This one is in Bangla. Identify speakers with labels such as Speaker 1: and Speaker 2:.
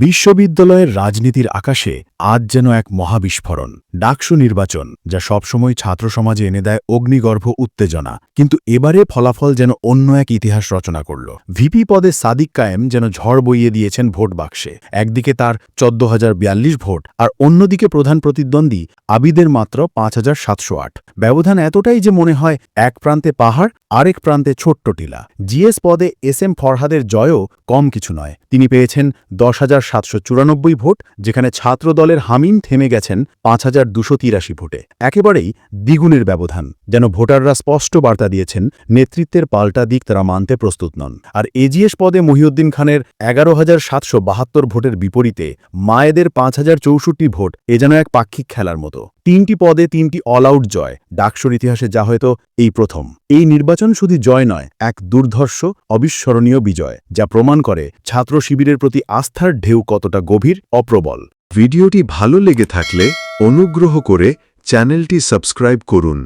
Speaker 1: বিশ্ববিদ্যালয়ের রাজনীতির আকাশে আজ যেন এক মহাবিস্ফোরণ, ডাকসু নির্বাচন, যা সবসময় ছাত্র সমাজে এনে দেয় অগ্নিগর্ভ উত্তেজনা। কিন্তু এবারে ফলাফল যেন অন্য এক ইতিহাস রচনা করল। ভিপি পদে সাদিক কায়েম যেন ঝড় বইয়ে দিয়েছেন ভোট বাক্সে। একদিকে তার চোদ্দ ভোট আর অন্যদিকে প্রধান প্রতিদ্বন্দ্বী আবিদের মাত্র পাঁচ হাজার সাতশো আট। ব্যবধান এতটাই যে মনে হয় এক প্রান্তে পাহাড়, আরেক প্রান্তে ছোট্ট টিলা। জিএস পদে এস এম ফরহাদের জয়ও কম কিছু নয়। তিনি পেয়েছেন দশ হাজার ভোট, যেখানে ছাত্র দলের হামিম থেমে গেছেন পাঁচ ভোটে। একেবারেই দ্বিগুণের ব্যবধান, যেন ভোটাররা স্পষ্ট বার্তা দিয়েছেন, নেতৃত্বের পাল্টা দিক তারা মানতে প্রস্তুত নন। আর এজিএস পদে মহিউদ্দিন খানের এগারো ভোটের বিপরীতে মায়েদের পাঁচ হাজার চৌষট্টি ভোট, এ যেন এক পাক্ষিক খেলার মতো। তিনটি পদে তিনটি অল আউট জয়, ডাকসুর ইতিহাসে যা হয়তো এই প্রথম। এই নির্বাচন শুধু জয় নয়, এক দুর্ধর্ষ, অবিস্মরণীয় বিজয়, যা প্রমাণ করে ছাত্র শিবিরের প্রতি আস্থার ঢেউ কতটা গভীর অপ্রবল।
Speaker 2: ভিডিওটি ভালো লেগে থাকলে অনুগ্রহ করে চ্যানেলটি সাবস্ক্রাইব করুন।